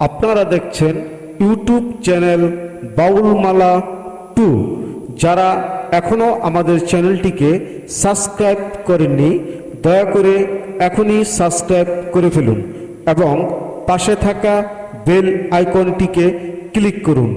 আপনারা দেখছেন YouTube channel বাউলমালা two. যারা এখনও আমাদের চ্যানেলটিকে সাবস্ক্রাইব করেননি, দয়া করে এখনই সাবস্ক্রাইব করে ফেলুন এবং পাশে থাকা বেল আইকনটিকে ক্লিক করুন।